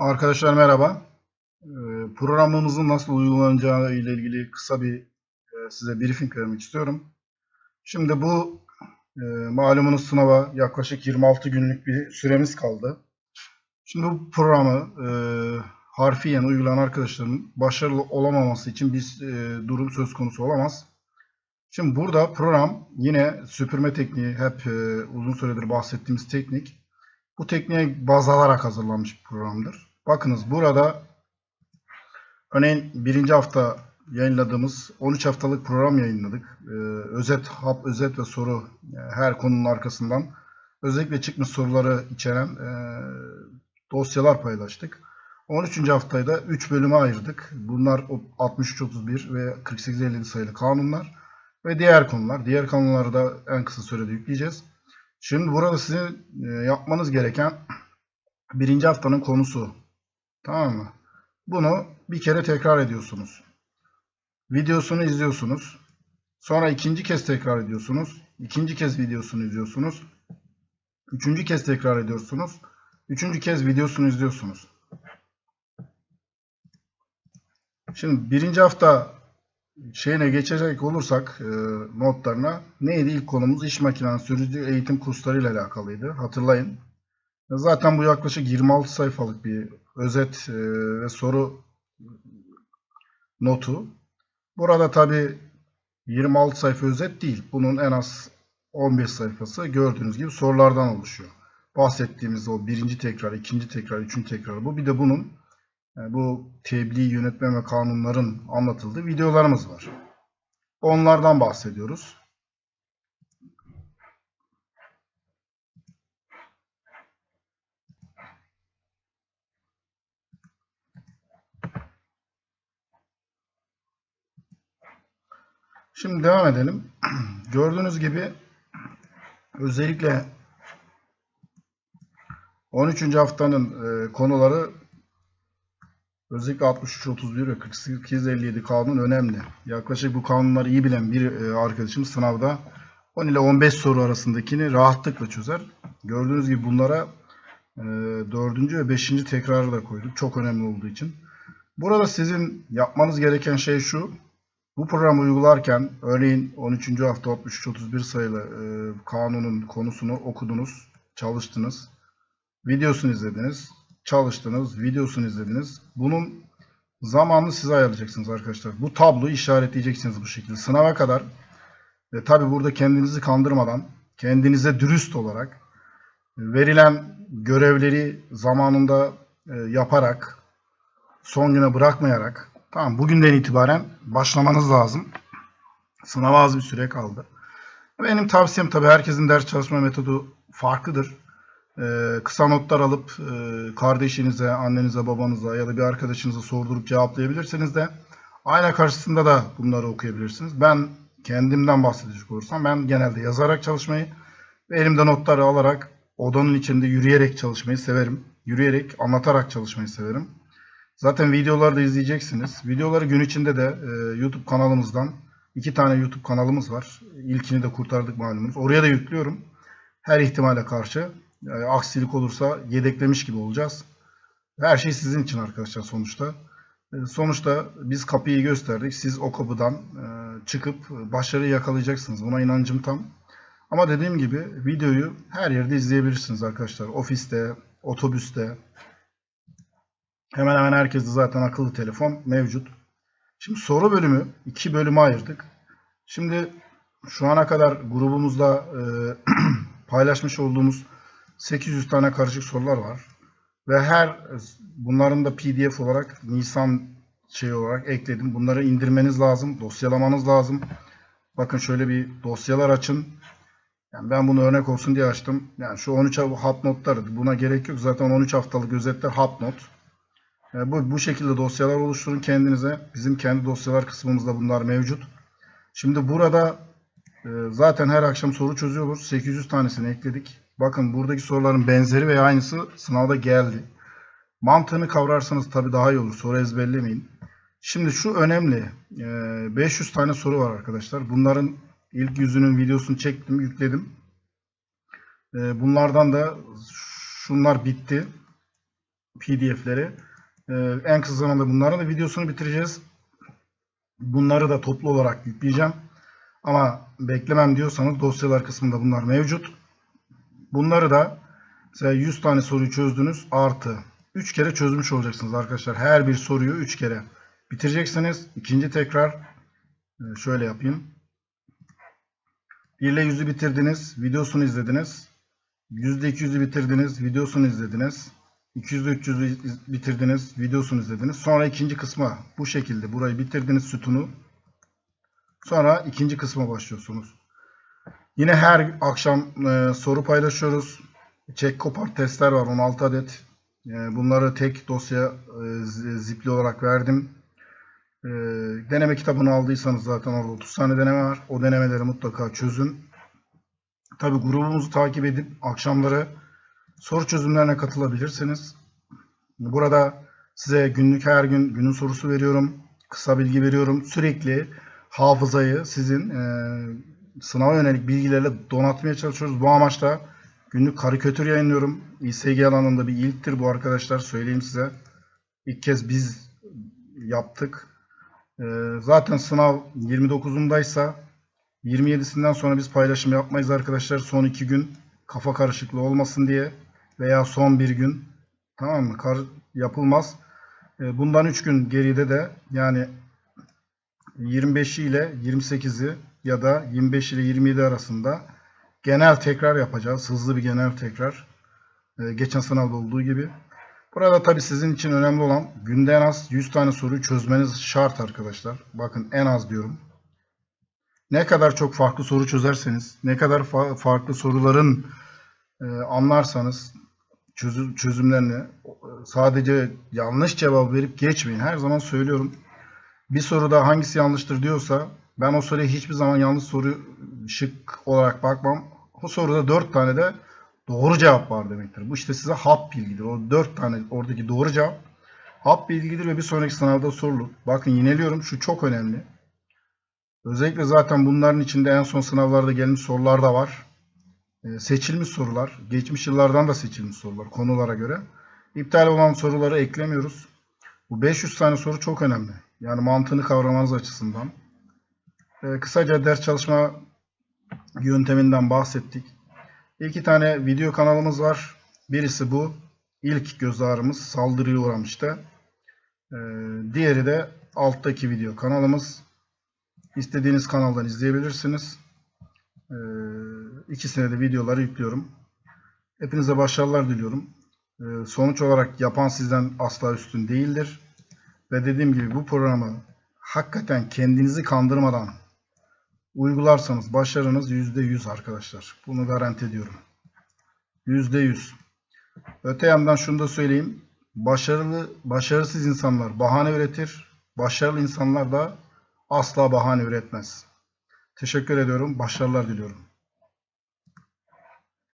Arkadaşlar merhaba. Ee, Programımızın nasıl uygulanacağı ile ilgili kısa bir e, size briefing vermek istiyorum. Şimdi bu e, malumunuz sınava yaklaşık 26 günlük bir süremiz kaldı. Şimdi bu programı e, harfiyen uygulayan arkadaşların başarılı olamaması için bir durum söz konusu olamaz. Şimdi burada program yine süpürme tekniği hep uzun süredir bahsettiğimiz teknik. Bu tekniğe baz alarak hazırlanmış bir programdır. Bakınız burada örneğin birinci hafta yayınladığımız 13 haftalık program yayınladık. Ee, özet, hap, özet ve soru e, her konunun arkasından özellikle çıkmış soruları içeren e, dosyalar paylaştık. 13. haftayı da 3 bölüme ayırdık. Bunlar 63-31 ve 48-57 sayılı kanunlar ve diğer konular. Diğer konuları da en kısa sürede yükleyeceğiz. Şimdi burada sizin e, yapmanız gereken birinci haftanın konusu. Tamam mı? Bunu bir kere tekrar ediyorsunuz. Videosunu izliyorsunuz. Sonra ikinci kez tekrar ediyorsunuz. İkinci kez videosunu izliyorsunuz. Üçüncü kez tekrar ediyorsunuz. Üçüncü kez videosunu izliyorsunuz. Şimdi birinci hafta şeyine geçecek olursak e, notlarına neydi ilk konumuz iş makinesi sürücü eğitim kursları ile alakalıydı. Hatırlayın. Zaten bu yaklaşık 26 sayfalık bir özet e, ve soru notu. Burada tabi 26 sayfa özet değil. Bunun en az 15 sayfası gördüğünüz gibi sorulardan oluşuyor. Bahsettiğimiz o birinci tekrar, ikinci tekrar, üçüncü tekrar bu. Bir de bunun bu tebliğ, yönetme ve kanunların anlatıldığı videolarımız var. Onlardan bahsediyoruz. Şimdi devam edelim. Gördüğünüz gibi özellikle 13. haftanın e, konuları özellikle 63-31 ve 48-57 kanun önemli. Yaklaşık bu kanunları iyi bilen bir e, arkadaşım sınavda 10 ile 15 soru arasındakini rahatlıkla çözer. Gördüğünüz gibi bunlara e, 4. ve 5. tekrarı da koyduk. Çok önemli olduğu için. Burada sizin yapmanız gereken şey şu. Bu programı uygularken örneğin 13. hafta 63-31 sayılı e, kanunun konusunu okudunuz, çalıştınız, videosunu izlediniz, çalıştınız, videosunu izlediniz. Bunun zamanını size ayarlayacaksınız arkadaşlar. Bu tabloyu işaretleyeceksiniz bu şekilde. Sınava kadar e, tabi burada kendinizi kandırmadan, kendinize dürüst olarak e, verilen görevleri zamanında e, yaparak, son güne bırakmayarak Tamam bugünden itibaren başlamanız lazım. Sınava az bir süre kaldı. Benim tavsiyem tabii herkesin ders çalışma metodu farklıdır. Ee, kısa notlar alıp e, kardeşinize, annenize, babanıza ya da bir arkadaşınıza sordurup cevaplayabilirsiniz de ayna karşısında da bunları okuyabilirsiniz. Ben kendimden bahsedecek olursam ben genelde yazarak çalışmayı ve elimde notları alarak odanın içinde yürüyerek çalışmayı severim. Yürüyerek, anlatarak çalışmayı severim. Zaten videoları da izleyeceksiniz. Videoları gün içinde de e, YouTube kanalımızdan iki tane YouTube kanalımız var. İlkini de kurtardık malumunuz. Oraya da yüklüyorum. Her ihtimale karşı yani aksilik olursa yedeklemiş gibi olacağız. Her şey sizin için arkadaşlar sonuçta. E, sonuçta biz kapıyı gösterdik. Siz o kapıdan e, çıkıp başarıyı yakalayacaksınız. Buna inancım tam. Ama dediğim gibi videoyu her yerde izleyebilirsiniz arkadaşlar. Ofiste, otobüste, Hemen hemen herkeste zaten akıllı telefon mevcut. Şimdi soru bölümü iki bölüme ayırdık. Şimdi şu ana kadar grubumuzda e, paylaşmış olduğumuz 800 tane karışık sorular var. Ve her bunların da PDF olarak Nisan şey olarak ekledim. Bunları indirmeniz lazım, dosyalamanız lazım. Bakın şöyle bir dosyalar açın. Yani ben bunu örnek olsun diye açtım. Yani şu 13 hap notları buna gerek yok. Zaten 13 haftalık özetler hap not. E, bu, bu şekilde dosyalar oluşturun kendinize. Bizim kendi dosyalar kısmımızda bunlar mevcut. Şimdi burada e, zaten her akşam soru çözüyoruz. 800 tanesini ekledik. Bakın buradaki soruların benzeri veya aynısı sınavda geldi. Mantığını kavrarsanız tabii daha iyi olur. Soru ezberlemeyin. Şimdi şu önemli. E, 500 tane soru var arkadaşlar. Bunların ilk yüzünün videosunu çektim, yükledim. E, bunlardan da şunlar bitti. PDF'leri. Ee, en kısa zamanda bunların da videosunu bitireceğiz. Bunları da toplu olarak yükleyeceğim. Ama beklemem diyorsanız dosyalar kısmında bunlar mevcut. Bunları da mesela 100 tane soruyu çözdünüz artı 3 kere çözmüş olacaksınız arkadaşlar. Her bir soruyu 3 kere bitireceksiniz. İkinci tekrar e, şöyle yapayım. 1 ile 100'ü bitirdiniz. Videosunu izlediniz. Yüzde 200'ü bitirdiniz. Videosunu izlediniz. 200'de 300'ü bitirdiniz. Videosunu izlediniz. Sonra ikinci kısma bu şekilde burayı bitirdiniz sütunu. Sonra ikinci kısma başlıyorsunuz. Yine her akşam e, soru paylaşıyoruz. Check kopar testler var 16 adet. E, bunları tek dosya e, zipli olarak verdim. E, deneme kitabını aldıysanız zaten orada 30 tane deneme var. O denemeleri mutlaka çözün. Tabi grubumuzu takip edip akşamları soru çözümlerine katılabilirsiniz. Burada size günlük her gün günün sorusu veriyorum. Kısa bilgi veriyorum. Sürekli hafızayı sizin e, sınava yönelik bilgilerle donatmaya çalışıyoruz. Bu amaçla günlük karikatür yayınlıyorum. İSG alanında bir ilktir bu arkadaşlar. Söyleyeyim size. İlk kez biz yaptık. E, zaten sınav 29'undaysa 27'sinden sonra biz paylaşım yapmayız arkadaşlar. Son iki gün kafa karışıklığı olmasın diye veya son bir gün tamam mı? Kar yapılmaz. E, Bundan 3 gün geride de yani 25'i ile 28'i ya da 25 ile 27 arasında genel tekrar yapacağız. Hızlı bir genel tekrar. E, Geçen sınavda olduğu gibi. Burada tabii sizin için önemli olan günde en az 100 tane soruyu çözmeniz şart arkadaşlar. Bakın en az diyorum. Ne kadar çok farklı soru çözerseniz, ne kadar fa- farklı soruların e, anlarsanız çözüm, çözümlerini e, sadece yanlış cevap verip geçmeyin. Her zaman söylüyorum. Bir soruda hangisi yanlıştır diyorsa ben o soruya hiçbir zaman yanlış soru şık olarak bakmam. O soruda 4 tane de doğru cevap var demektir. Bu işte size hap bilgidir. O 4 tane oradaki doğru cevap hap bilgidir ve bir sonraki sınavda sorulur. Bakın yineliyorum şu çok önemli. Özellikle zaten bunların içinde en son sınavlarda gelmiş sorular da var. Ee, seçilmiş sorular, geçmiş yıllardan da seçilmiş sorular konulara göre. İptal olan soruları eklemiyoruz. Bu 500 tane soru çok önemli. Yani mantığını kavramanız açısından. Ee, kısaca ders çalışma yönteminden bahsettik. İki tane video kanalımız var. Birisi bu. İlk göz ağrımız saldırıya uğramıştı. Ee, diğeri de alttaki video kanalımız. İstediğiniz kanaldan izleyebilirsiniz. İkisine de videoları yüklüyorum. Hepinize başarılar diliyorum. Sonuç olarak yapan sizden asla üstün değildir. Ve dediğim gibi bu programı hakikaten kendinizi kandırmadan uygularsanız başarınız %100 arkadaşlar. Bunu garanti ediyorum. %100. Öte yandan şunu da söyleyeyim. Başarılı, başarısız insanlar bahane üretir. Başarılı insanlar da asla bahane üretmez. Teşekkür ediyorum. Başarılar diliyorum.